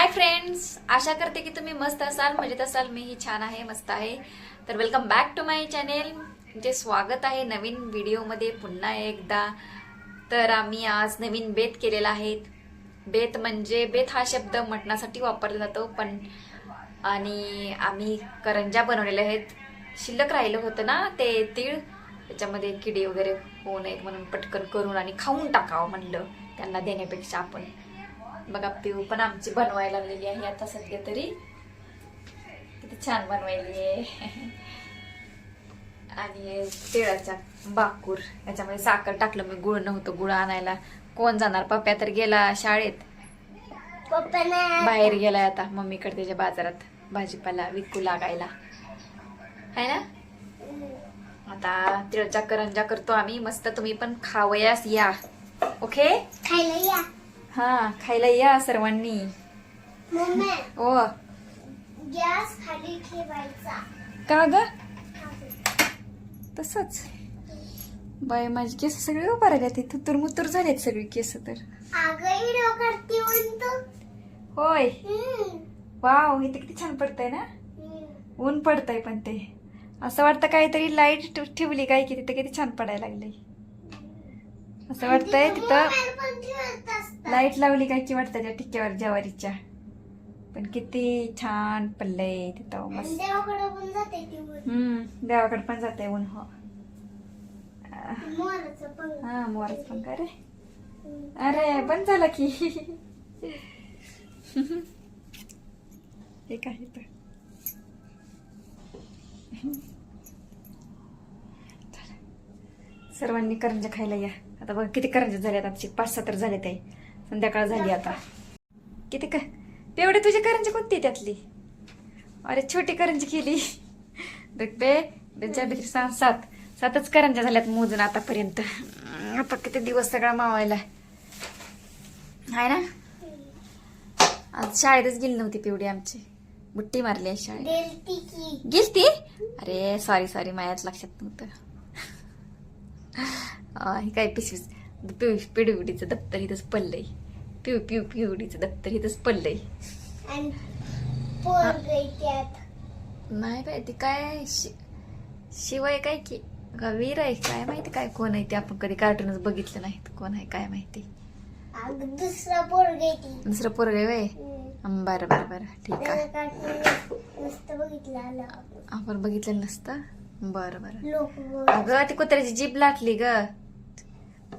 Hi friends आशा करते की तुम्ही मस्त असाल मजेत असाल. मीही छान आहे मस्त आहे. तर welcome back to my channel जे स्वागत आहे नवीन व्हिडिओमध्ये पुन्हा एकदा. तर आम्ही आज नवीन बेत केलेला आहे. बेत म्हणजे बेत हा शब्द मटणासाठी वापरला जातो पण आणि आम्ही करंजा बनवलेल्या आहेत. शिल्लक राहिलं होतं ना ते तीळ. त्याच्यामध्ये किडे वगैरे होऊ नयेत म्हणून पटकन करून आणि खाऊन टाकावं म्हणलं त्यांना देण्यापेक्षा आपण. बघा पिऊ पण आमची बनवायला लागलेली आहे आता सध्या तरी. किती छान बनवायली आहे. आणि तिळाच्या बाकूर याच्यामध्ये साखर टाकलं मी गुळ नव्हतं गुळ आणायला. कोण जाणार? पप्प्या तर गेला शाळेत. बाहेर गेलाय आता मम्मीकडे त्याच्या बाजारात भाजीपाला विकू लागायला. है ना? आता तिळच्या करंजा करतो आम्ही. मस्त तुम्ही पण खावयास या. ओके खायला या. हा खायला या सर्वांनी. ओ. गॅस खाली ठेवायचा. का ग? तसच. बाय माझे केस सगळे उभा राहिले तुतुर मुतुर झालेत सगळे केस तर. होय. वाव इथे किती छान पडतंय ना. ऊन पडतंय पण ते. असं वाटतं काहीतरी लाइट ठेवली काय की तिथे किती छान पडायला लागलंय. असं वाटतंय तिथं. लाइट लावली काय की वाटतं त्या टिक्क्यावर ज्वारीच्या. पण किती छान पडलंय तिथं मस्त. हम्म देवाकडे पण जाते ऊन हो. हा मोरच पण काय रे. अरे बंद झाला की. हे काय तर सर्वांनी करंजा खायला या. आता बघा किती करंजा झाल्यात आमची. पाच सहा तर झाले ते संध्याकाळ झाली आता. किती का तेवढे तुझी करंजी कोणती त्यातली? अरे छोटी करंजी केली. बे सात सातच करंजा झाल्यात मोजून आतापर्यंत. आता किती दिवस सगळा मावायला. आहे ना? आज शाळेतच गेली नव्हती पिवडी आमची. बुट्टी मारली आहे शाळेत. गेलती अरे सॉरी सॉरी माझ्याच लक्षात नव्हतं. हे काय पिशवीच पिव पिडुडीचं दप्तर इथंच पडलंय. पिव पिव पिवडीचं दप्तर इथंच पडलंय. त्यात नाही बाय ते काय शिवाय काय की का वीर आहे काय माहिती काय कोण आहे ते आपण कधी कार्टूनच बघितलं नाही कोण आहे काय माहिती. दुसरा पोरग आहे वय हम्म. बरं बरं बरं ठीक आहे. आपण बघितलं नसतं? बरं बरं. अगं ती कुत्र्याची जीभ लाटली ग.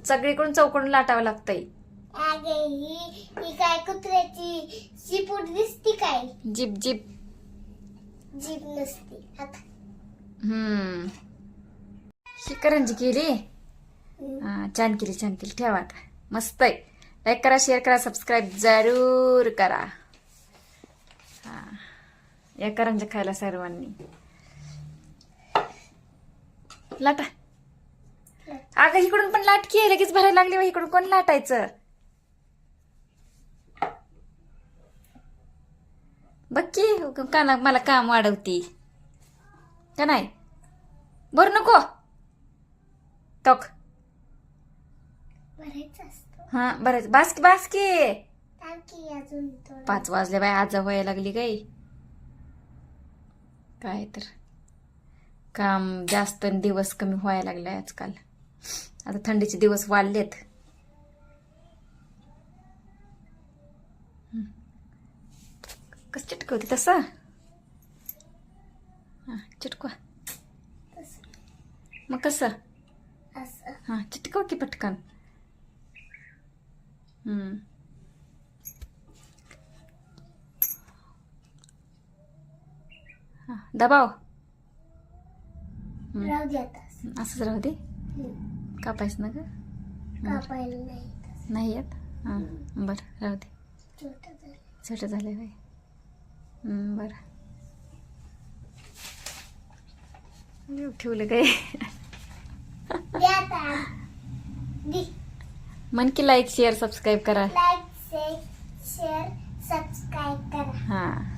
सगळीकडून चौकडून लाटावं लागतंय. ही ही काय कुत्र्याची शिपूट दिसती काय? जीप जीप. जीभ नसती. आता. हम्म. ही करंजी केली. हा, छान केली छान केली. ठेवा आता. मस्त आहे. लाईक करा शेअर करा सबस्क्राईब जरूर करा. हा. या करंजा खायला सर्वांनी. लाटा. अगं इकडून पण लाटकी आहे लगेच भरायला लागली इकडून कोण लाटायचं? बघ की काना मला काम वाढवती. का नाही? बरं नको. टोक. हा बरं बास की बास की. टाकी अजून थोडं. पाच वाजले बाय आज व्हायला लागली गाई. काय तर. काम जास्त दिवस कमी व्हायला लागलाय आजकाल. आता थंडीचे दिवस वाढलेत. कसं चिटकवते तसं हा चिटकवा. मग कसं हा चिटकव की पटकन हम्म हा, दबाव. असंच राहू दे. कापायचं ना ग? कापायला नाही. नाही येत? हा. बरं राहू दे. छोटं झालं. हम्म, बरं. ठेवलं काय? मन की लाईक शेअर सबस्क्राईब करा. लाईक शेअर सबस्क्राईब करा. हा.